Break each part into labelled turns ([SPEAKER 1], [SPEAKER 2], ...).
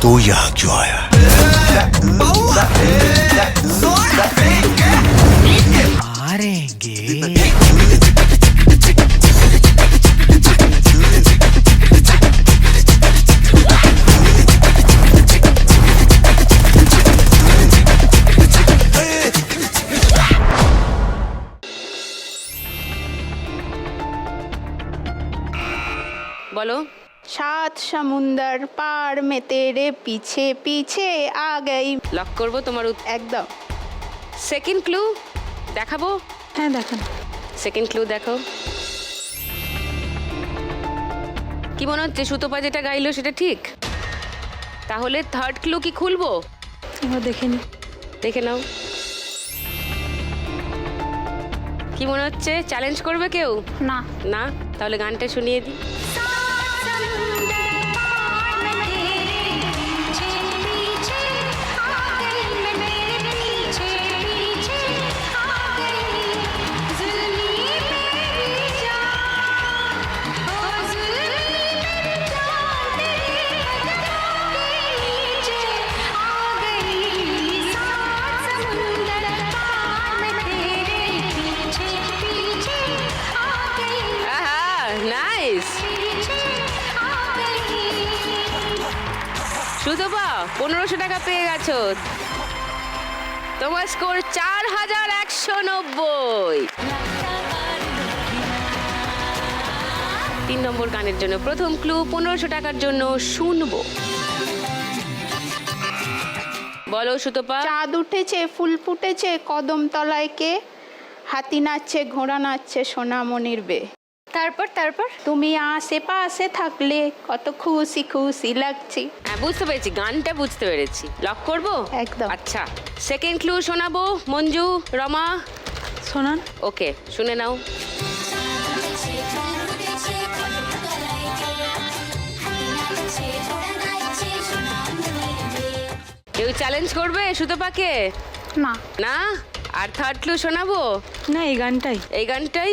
[SPEAKER 1] 都雅
[SPEAKER 2] 卷
[SPEAKER 3] 呀。সুন্দর পার মেতে রে পিছে পিছে আ গই
[SPEAKER 2] লক করব তোমার
[SPEAKER 3] একদম।
[SPEAKER 2] সেকেন্ড ক্লু দেখাবো?
[SPEAKER 3] হ্যাঁ দেখো
[SPEAKER 2] সেকেন্ড ক্লু দেখো। কি মনে হচ্ছে সুতোপা যেটা গাইলো সেটা ঠিক? তাহলে থার্ড ক্লু কি খুলবো?
[SPEAKER 3] এবার দেখে নি।
[SPEAKER 2] দেখে নাও। কি মনে হচ্ছে? চ্যালেঞ্জ করবে কেউ?
[SPEAKER 3] না।
[SPEAKER 2] না? তাহলে গানটা শুনিয়ে দিই। সুতপা, পনেরোশো টাকা পেয়ে গেছো। তোমার স্কোর চার হাজার একশো নব্বই। তিন নম্বর গানের জন্য প্রথম ক্লু পনেরোশো টাকার জন্য শুনব। বলো সুতপা।
[SPEAKER 3] চাঁদ উঠেছে, ফুল ফুটেছে কদম তলায় কে? হাতি নাচছে, ঘোড়া নাচছে, সোনামণির বে।
[SPEAKER 4] তারপর তারপর?
[SPEAKER 3] তুমি আশেপাশে থাকলে কত খুশি খুশি লাগছে।
[SPEAKER 2] হ্যাঁ বুঝতে পেরেছি গানটা বুঝতে পেরেছি। লক করব?
[SPEAKER 3] একদম।
[SPEAKER 2] আচ্ছা সেকেন্ড ক্লু শোনাবো মঞ্জু রমা?
[SPEAKER 3] শোনান।
[SPEAKER 2] ওকে শুনে নাও। কেউ চ্যালেঞ্জ করবে সুতোপাকে?
[SPEAKER 3] না।
[SPEAKER 2] না? আর থার্ড ক্লু শোনাবো?
[SPEAKER 3] না এই গানটাই।
[SPEAKER 2] এই গানটাই?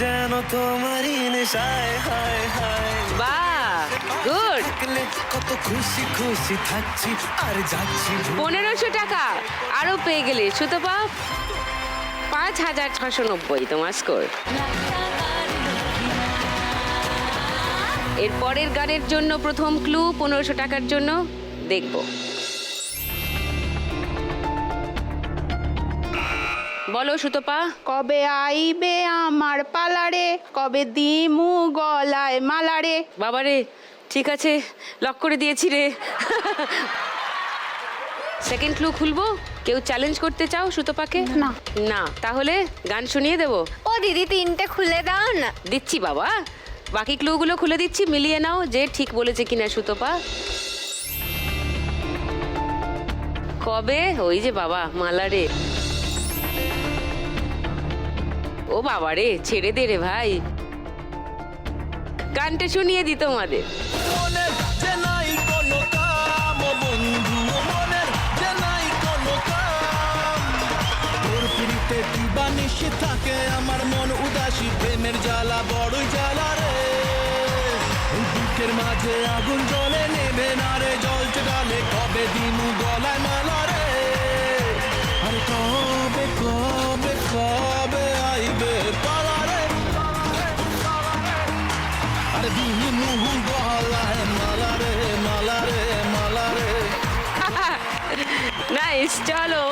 [SPEAKER 5] যেন তোমারই নেশায় হায় হায়।
[SPEAKER 2] বাহ গুড।
[SPEAKER 5] কত খুশি খুশি থাকছি আর যাচ্ছি
[SPEAKER 2] পনেরোশো টাকা আরও পেয়ে গেলে সুতপা পাঁচ হাজার ছশো নব্বই তোমার স্কোর। এর পরের গানের জন্য প্রথম ক্লু পনেরোশো টাকার জন্য দেখব। বলো সুতপা।
[SPEAKER 3] কবে আইবে আমার পালারে? কবে দিমু গলায় মালারে?
[SPEAKER 2] বাবারে ঠিক আছে লক করে দিয়েছি রে। সেকেন্ড ক্লু খুলবো? কেউ চ্যালেঞ্জ করতে চাও সুতপাকে?
[SPEAKER 3] না।
[SPEAKER 2] না তাহলে গান শুনিয়ে দেবো।
[SPEAKER 4] ও দিদি তিনটে খুলে দাও না।
[SPEAKER 2] দিচ্ছি বাবা। বাকি ক্লুগুলো খুলে দিচ্ছি মিলিয়ে নাও যে ঠিক বলেছে কিনা সুতপা। কবে? ওই যে বাবা মালা ও বাবা রে ছেড়ে দে রে ভাই। গানটা শুনিয়ে দি তোমাদের।
[SPEAKER 5] থাকে? আমার মন উদাসী, প্রেমের জ্বালা বড়ই জ্বালা রে। বুকের মাঝে আগুন জ্বলে নেবে না রে, জল চড়ালে কবে
[SPEAKER 2] চলো।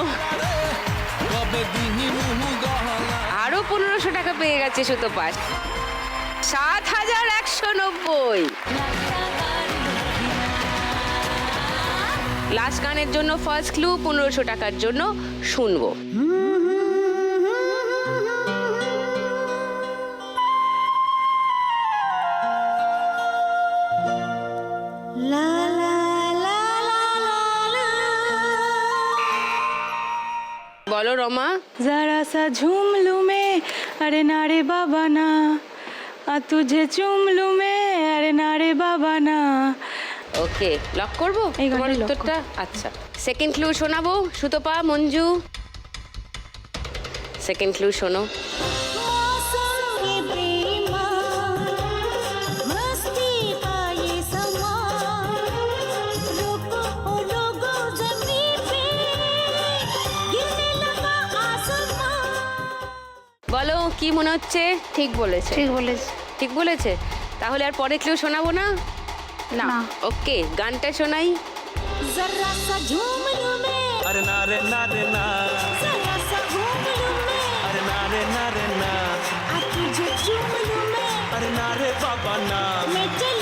[SPEAKER 2] আরও পনেরোশো টাকা পেয়ে গেছে সুতপা সাত হাজার একশো নব্বই। লাস্ট গানের জন্য ফার্স্ট ক্লু পনেরোশো টাকার জন্য শুনব। বলো রমা।
[SPEAKER 1] যারা সা ঝুমলু মে আরে না রে বাবা না। আর তুঝে চুমলু মে আরে না রে বাবা না।
[SPEAKER 2] ওকে লক করব? তোমার উত্তরটা? আচ্ছা। সেকেন্ড ক্লু শোনাবো সুতপা মঞ্জু। সেকেন্ড ক্লু শোনো। কি মনে হচ্ছে?
[SPEAKER 3] ঠিক বলেছে। ঠিক বলেছে।
[SPEAKER 2] ঠিক বলেছে? তাহলে আর পরে কেউ শোনাবো না?
[SPEAKER 3] না।
[SPEAKER 2] ওকে গানটা শোনাই।
[SPEAKER 4] বাবা
[SPEAKER 2] না।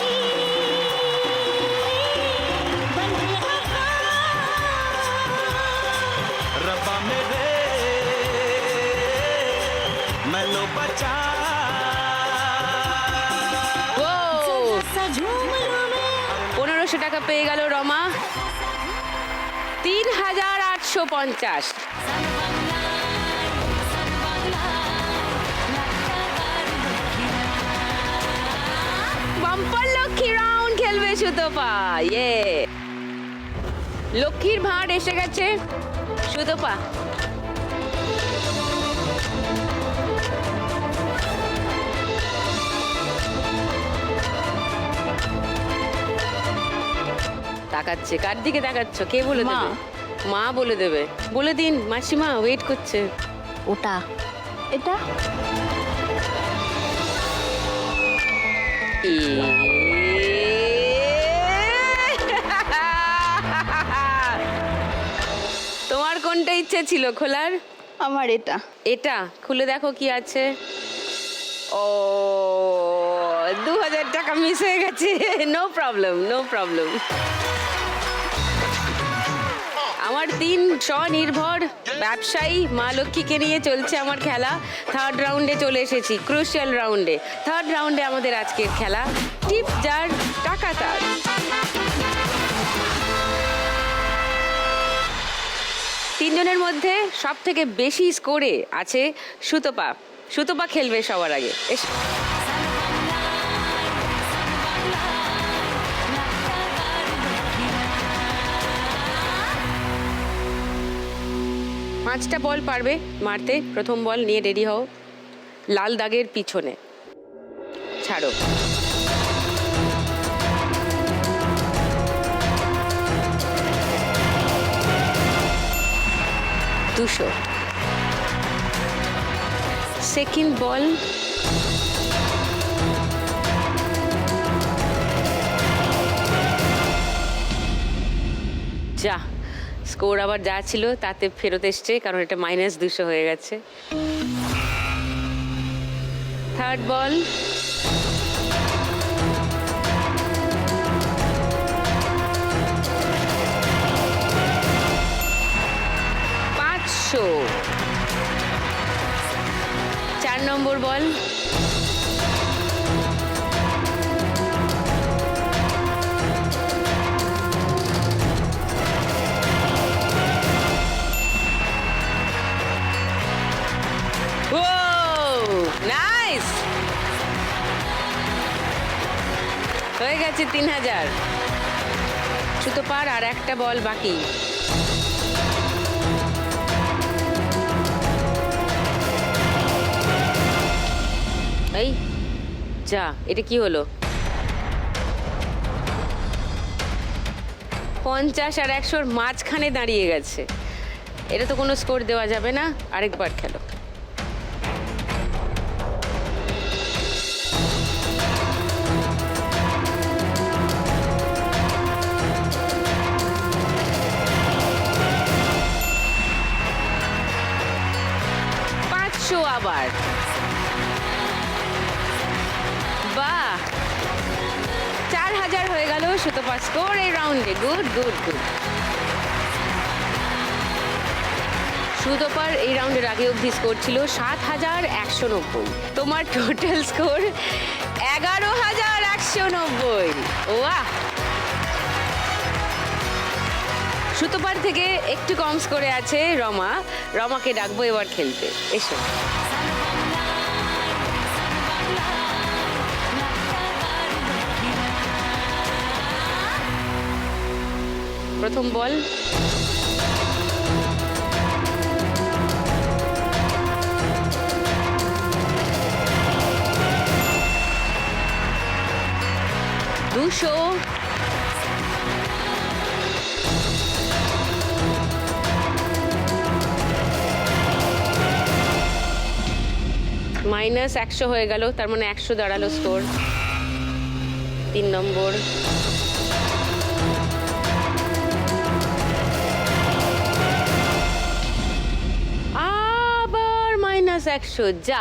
[SPEAKER 2] টাকা পেয়ে গেল রমা। তিন হাজার আটশো পঞ্চাশ। বাম্পার লক্ষ্মী রাউন্ড খেলবে সুতপা ইয়ে। লক্ষ্মীর ভাঁড় এসে গেছে। সুতপা তাকাচ্ছে? কার দিকে তাকাচ্ছ? কে বলে
[SPEAKER 3] মা।
[SPEAKER 2] দেবে? মা বলে দেবে। বলে দিন মাসিমা ওয়েট করছে।
[SPEAKER 3] ওটা। এটা?
[SPEAKER 2] তোমার কোনটা ইচ্ছে ছিল খোলার?
[SPEAKER 3] আমার এটা।
[SPEAKER 2] এটা? খুলে দেখো কি আছে। ও দু হাজার টাকা মিস হয়ে গেছে। নো প্রবলেম নো প্রবলেম আমার তিন স্বনির্ভর ব্যবসায়ী মা লক্ষ্মীকে নিয়ে চলছে আমার খেলা। থার্ড রাউন্ডে চলে এসেছি ক্রুশিয়াল রাউন্ডে থার্ড রাউন্ডে আমাদের আজকের খেলা, টিপ যার, টাকা তার। তিনজনের মধ্যে সব থেকে বেশি স্কোরে আছে সুতপা। সুতপা খেলবে সবার আগে। এসো পাঁচটা বল পারবে মারতে। প্রথম বল নিয়ে রেডি হও। লাল দাগের পিছনে। ছাড়ো। দুশো। সেকেন্ড বল স্কোর আবার যা ছিল তাতে ফেরত এসছে, কারণ এটা মাইনাস দুশো হয়ে গেছে। থার্ড বল পাঁচশো। চার নম্বর বল তিন হাজার সুতো পার আর একটা বল বাকি। এই, যা, এটা কি হলো? পঞ্চাশ আর একশোর মাঝখানে দাঁড়িয়ে গেছে। এটা তো কোনো স্কোর দেওয়া যাবে না। আরেকবার খেলো। সুতপা স্কোর এই রাউন্ডে গুড গুড গুড সুতপার এই রাউন্ডের আগে অবধি স্কোর ছিল সাত হাজার একশো নব্বই। তোমার টোটাল স্কোর এগারো হাজার একশো নব্বই। ওয়াহ! সুতোপার থেকে একটু কম স্কোরে আছে রমা। রমাকে ডাকবো এবার খেলতে। এসো। প্রথম বল। দুশো। মাইনাস একশো হয়ে গেল তার মানে একশো দাঁড়াল স্কোর তিন নম্বর। মাইনাস একশো, যা।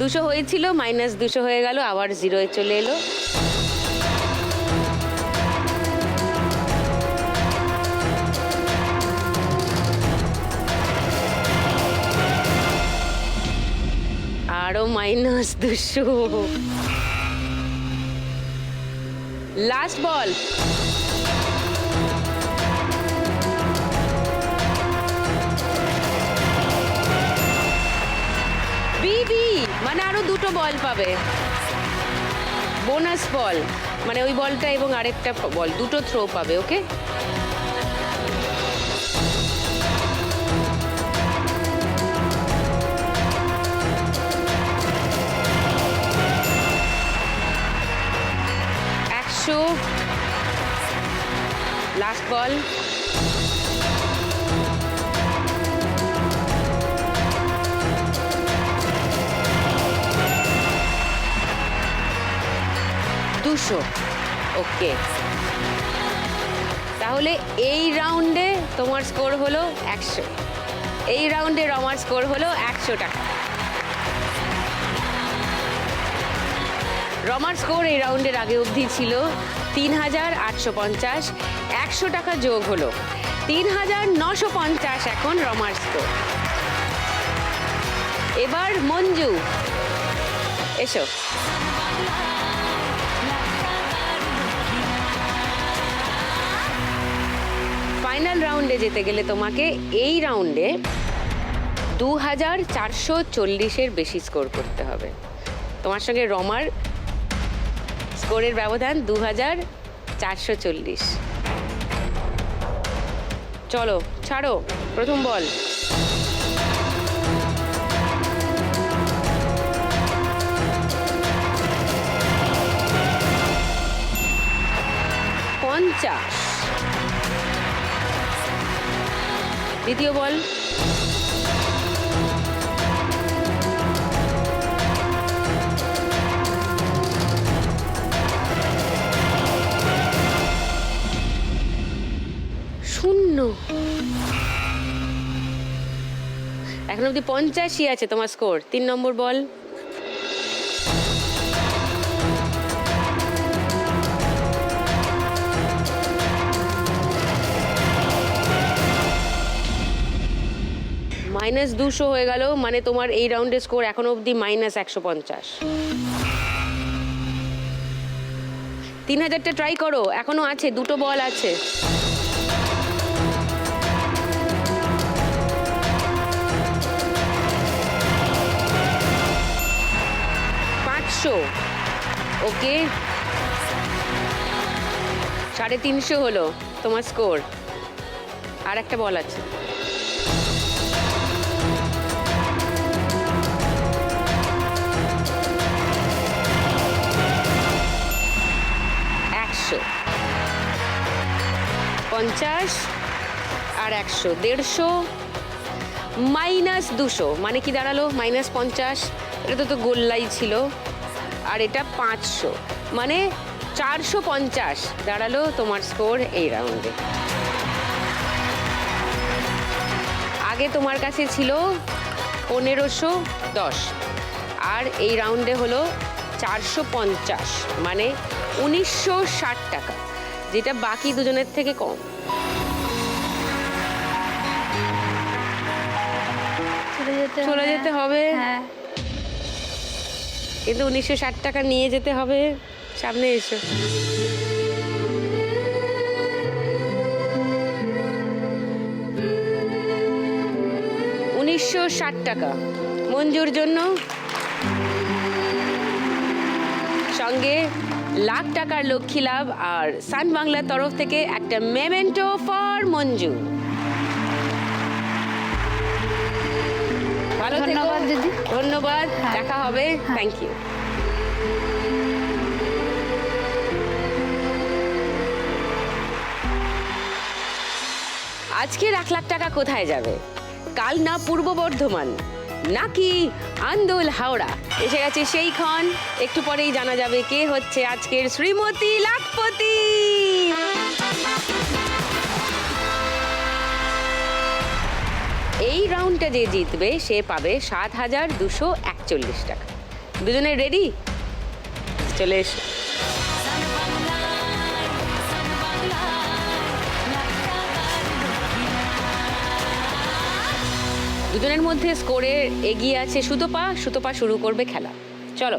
[SPEAKER 2] দুশো হয়েছিল, মাইনাস দুশো হয়ে গেল, আবার জিরোয় চলে এলো। আরও মাইনাস দুশো। Last ball. মানে আরও দুটো বল পাবে। বোনাস বল মানে ওই বলটা এবং আরেকটা বল দুটো থ্রো পাবে ওকে একশো। লাস্ট বল ওকে তাহলে এই রাউন্ডে তোমার স্কোর হলো একশো। এই রাউন্ডে রমার স্কোর হলো একশো টাকা। রমার স্কোর এই রাউন্ডের আগে অবধি ছিল তিন হাজার আটশো পঞ্চাশ, একশো টাকা যোগ হলো তিন হাজার নশো পঞ্চাশ এখন রমার স্কোর। এবার মঞ্জু, এসো। ফাইনাল রাউন্ডে যেতে গেলে তোমাকে এই রাউন্ডে দু হাজার চারশো চল্লিশের বেশি স্কোর করতে হবে। তোমার সঙ্গে রমার স্কোরের ব্যবধান দু হাজার চারশো চল্লিশ। চলো, ছাড়ো, প্রথম বল। পঞ্চাশ। দ্বিতীয় বল। শূন্য। এখন অব্দি পঞ্চাশি আছে তোমার স্কোর তিন নম্বর বল। মাইনাস দুশো হয়ে গেল মানে তোমার এই রাউন্ডের স্কোর এখন অবধি মাইনাস একশো পঞ্চাশ। তিন হাজারটা ট্রাই করো, এখনও আছে, দুটো বল আছে। পাঁচশো, ওকে। সাড়ে তিনশো হলো তোমার স্কোর আর একটা বল আছে। পঞ্চাশ আর একশো, দেড়শো মাইনাস দুশো মানে কি দাঁড়াল? মাইনাস পঞ্চাশ, এটা তো তো গোল্লাই ছিল। আর এটা পাঁচশো মানে চারশো পঞ্চাশ, দাঁড়াল তোমার স্কোর এই রাউন্ডে। আগে তোমার কাছে ছিল পনেরোশো দশ, আর এই রাউন্ডে হলো চারশো পঞ্চাশ মানে উনিশশো ষাট টাকা। যেটা বাকি দুজনের থেকে কম।
[SPEAKER 1] চলে যেতে হবে। হ্যাঁ।
[SPEAKER 2] কিন্তু উনিশশো ষাট টাকা নিয়ে যেতে হবে। সামনে এসো। উনিশশো ষাট টাকা। মঞ্জুর জন্য সঙ্গে লাখ টাকার লক্ষ্মী লাভ আর সান বাংলার তরফ থেকে একটা মেমেন্টো ফর মঞ্জু। ভালো
[SPEAKER 3] ধন্যবাদ দিদি।
[SPEAKER 2] ধন্যবাদ। দেখা হবে। থ্যাংক ইউ আজকের এক লাখ টাকা কোথায় যাবে? কাল না পূর্ব বর্ধমান? নাকি আন্দোল হাওড়া? এসে গেছে সেই ক্ষণ। একটু পরেই জানা যাবে কে হচ্ছে আজকের শ্রীমতী লাখপতি। এই রাউন্ডটা যে জিতবে, সে পাবে সাত হাজার দুশো একচল্লিশ টাকা। দুজনে রেডি চলে এসো। দুজনের মধ্যে স্কোরে এগিয়ে আছে সুতপা। সুতপা শুরু করবে খেলা। চলো,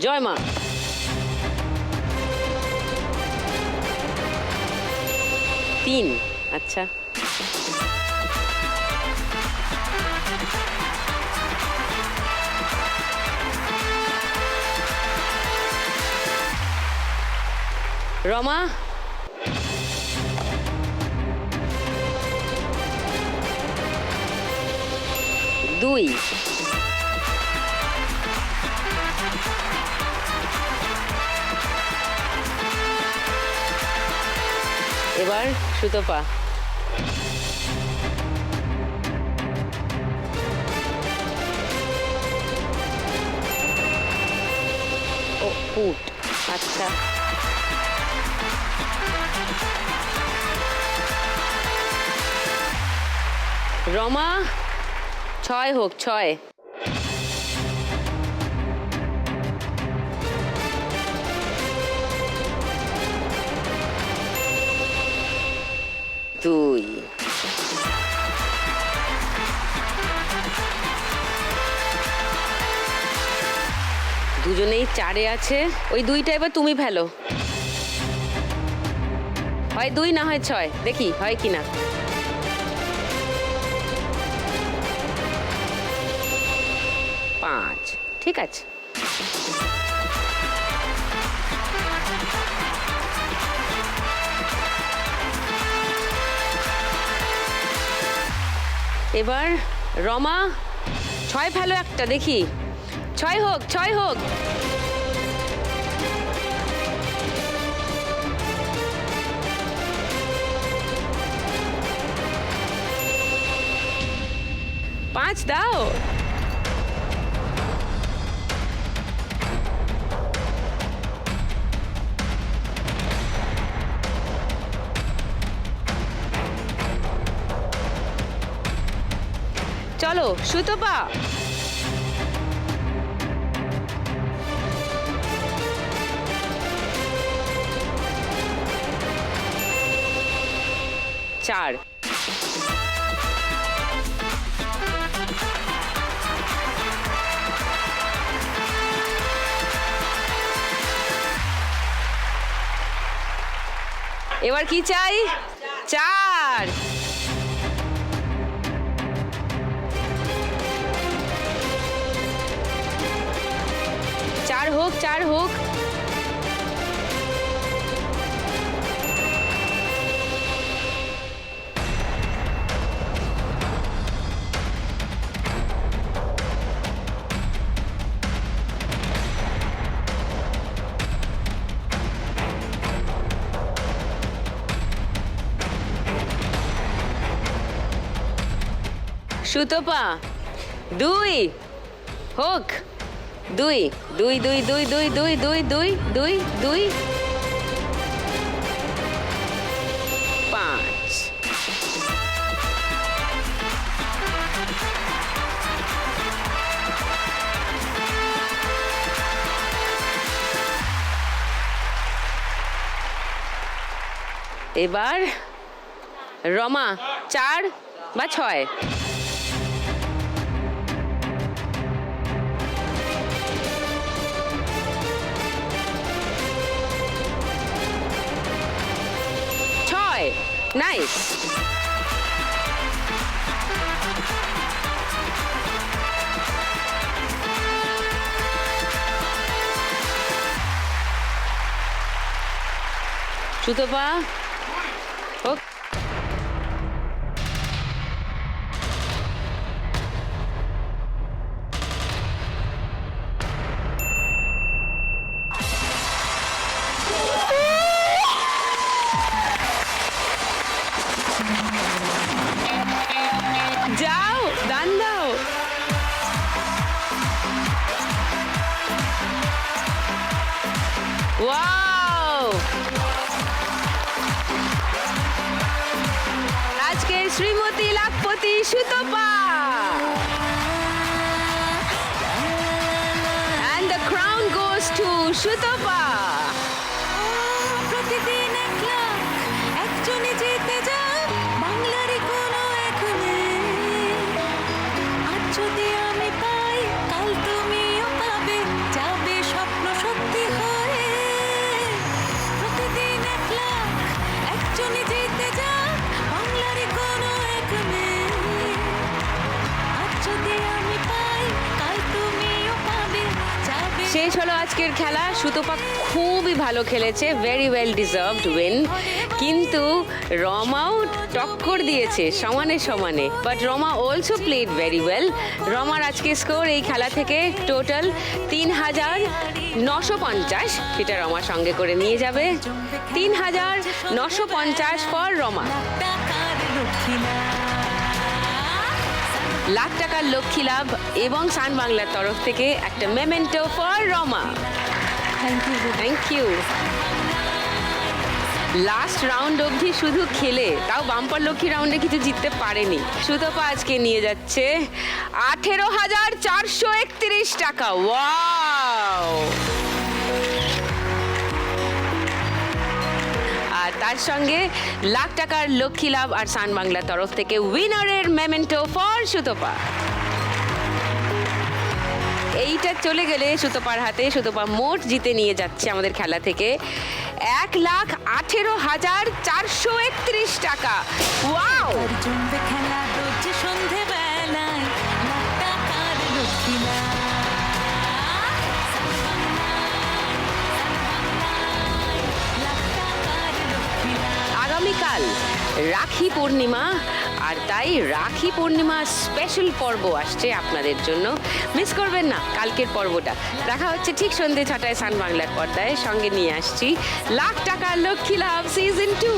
[SPEAKER 2] জয় মা। তিন আচ্ছা। রমা দুই। এবার সুতপা। ও পুট আচ্ছা। রমা ছয় হোক, ছয়। দুই। দুজনেই চারে আছে। ওই দুইটা এবার তুমি ফেলো। হয় দুই না হয় ছয়? দেখি, হয় কি না ঠিক আছে। এবার রমা ছয় ফেলো একটা দেখি। ছয় হোক ছয় হোক। পাঁচ দাও। চলো সুতপা চার। এবার কি চাই? হোক চার হোক। সুতপা দুই হোক। দুই দুই দুই দুই দুই দুই দুই দুই দুই দুই। পাঁচ। এবার রমা, চার বা ছয়। Nice, tutup, ah. সুতপা খুবই ভালো খেলেছে ভেরি ওয়েল ডিজার্ভড উইন কিন্তু রমাও টক্কর দিয়েছে, সমানে সমানে। But Rama also played very well রমার আজকে স্কোর এই খেলা থেকে টোটাল তিন হাজার নশো পঞ্চাশ, সেটা রমা সঙ্গে করে নিয়ে যাবে। তিন হাজার নশো পঞ্চাশ ফর রমা। লাখ টাকার লক্ষ্মী লাভ এবং সান বাংলার তরফ থেকে একটা memento for Rama.
[SPEAKER 1] Thank you
[SPEAKER 2] thank you last round অবধি শুধু খেলে, তাও বাম্পার লক্ষ্মী রাউন্ডে কিছু জিততে পারেনি। সুতপা আজকে নিয়ে যাচ্ছে আঠেরো হাজার চারশো একত্রিশ টাকা। ওয়াও আর তার সঙ্গে লাখ টাকার লক্ষ্মী লাভ আর সান বাংলার তরফ থেকে উইনারের মেমেন্টো ফর সুতপা। এইটা চলে গেলে সুতপার হাতে সুতপা মোট জিতে নিয়ে যাচ্ছে আমাদের খেলা থেকে। এক লাখ আঠেরো হাজার চারশো একত্রিশ টাকা। ওয়াও!
[SPEAKER 4] খেলা
[SPEAKER 2] আগামীকাল রাখি পূর্ণিমা আর তাই রাখি পূর্ণিমা স্পেশাল পর্ব আসছে আপনাদের জন্য। মিস করবেন না, কালকের পর্বটা। দেখা হচ্ছে ঠিক সন্ধে ছটায় সান বাংলার পর্দায়। সঙ্গে নিয়ে আসছি লাখ টাকা লক্ষ্মী লাভ সিজন টু